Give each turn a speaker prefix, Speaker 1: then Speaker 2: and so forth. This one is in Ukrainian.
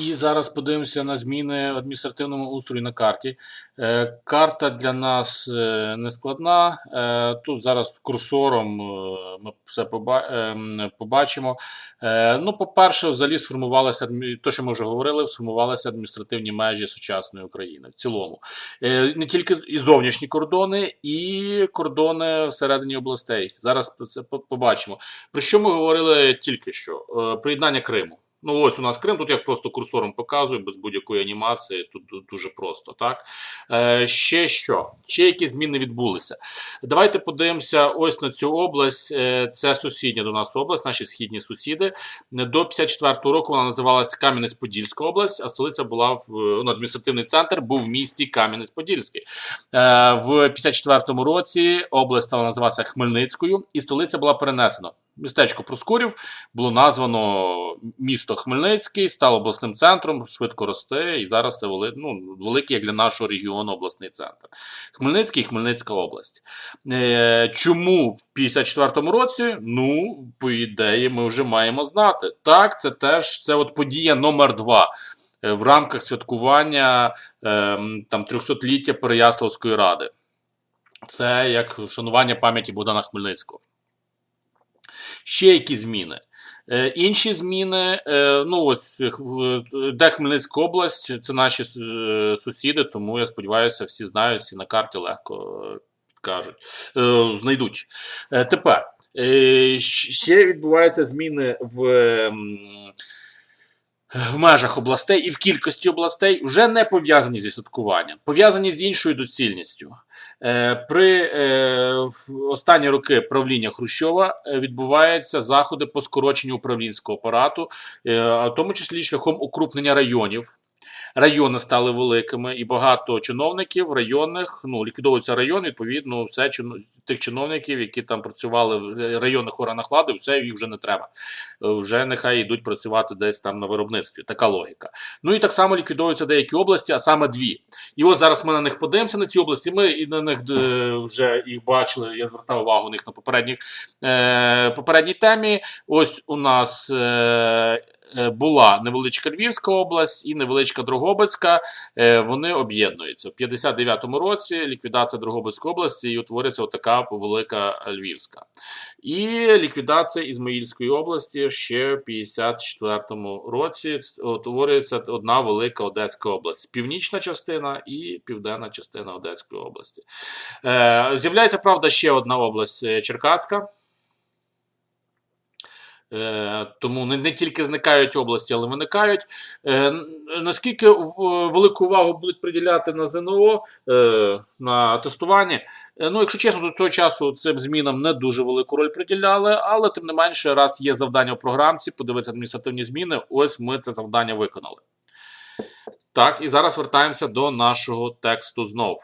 Speaker 1: І зараз подивимося на зміни в адміністративному устрої на карті. Е, Карта для нас е, не складна. Е, Тут зараз курсором ми все побачимо. Ну, по-перше, взагалі сформувалися то, що ми вже говорили, сформувалися адміністративні межі сучасної України в цілому. Не тільки і зовнішні кордони, і кордони всередині областей. Зараз про це побачимо. Про що ми говорили тільки що? Приєднання Криму. Ну, ось у нас Крим, тут я просто курсором показую, без будь-якої анімації, тут, дуже просто. так? Е, ще що? Ще які зміни відбулися? Давайте подивимося ось на цю область. Е, Це сусідня до нас область, наші східні сусіди. До 54-го року вона називалася Кам'янець-Подільська область, а столиця була в ну, адміністративний центр був в місті Кам'янець-Подільський. Е, В 54-му році область стала називатися Хмельницькою, і столиця була перенесена. Містечко Проскурів було названо місто Хмельницький, стало обласним центром, швидко росте, і зараз це вели, ну, великий як для нашого регіону обласний центр. Хмельницький і Хмельницька область. Е, чому в 54-му році? Ну, по ідеї, ми вже маємо знати. Так, це теж це от подія номер два. е, В рамках святкування ем, там 300-ліття Переяславської ради. Це як вшанування пам'яті Богдана Хмельницького. Ще які зміни? Е, інші зміни, е, ну ось е, де Хмельницька область, це наші сусіди, тому я сподіваюся, всі знають, всі на карті легко кажуть, знайдуть. Тепер ще відбуваються зміни в. в межах областей і в кількості областей вже не пов'язані зі святкуванням, пов'язані з іншою доцільністю. При в останні роки правління Хрущова е, відбуваються заходи по скороченню управлінського апарату, е, в тому числі шляхом укрупнення районів. Райони стали великими, і багато чиновників районних ну ліквідовується район. Відповідно, все тих чиновників, які там працювали в районних органах влади, все їх вже не треба. Е, Вже нехай йдуть працювати десь там на виробництві. Така логіка. Ну і так само ліквідовуються деякі області, а саме дві. І ось зараз ми на них подивимося на ці області. Ми і на них е, вже їх бачили. Я звертав увагу на них на попередніх е, попередній темі. Ось у нас. Е, е, була невеличка Львівська область і невеличка Дрогобицька. Е, Вони об'єднуються в 59-му році. Ліквідація Дрогобицької області і утворюється отака велика Львівська. І ліквідація Ізмаїльської області ще в 54-му році утворюється одна велика Одеська область. Північна частина і південна частина Одеської області. Е, З'являється, правда, ще одна область е, Черкаська. Е, тому не, не тільки зникають області, але виникають. Е, наскільки в- велику увагу будуть приділяти на ЗНО е, на тестуванні? Е, ну, якщо чесно, до того часу цим змінам не дуже велику роль приділяли, але тим не менше, раз є завдання в програмці, подивитися адміністративні зміни, ось ми це завдання виконали. Так, і зараз вертаємося до нашого тексту знов.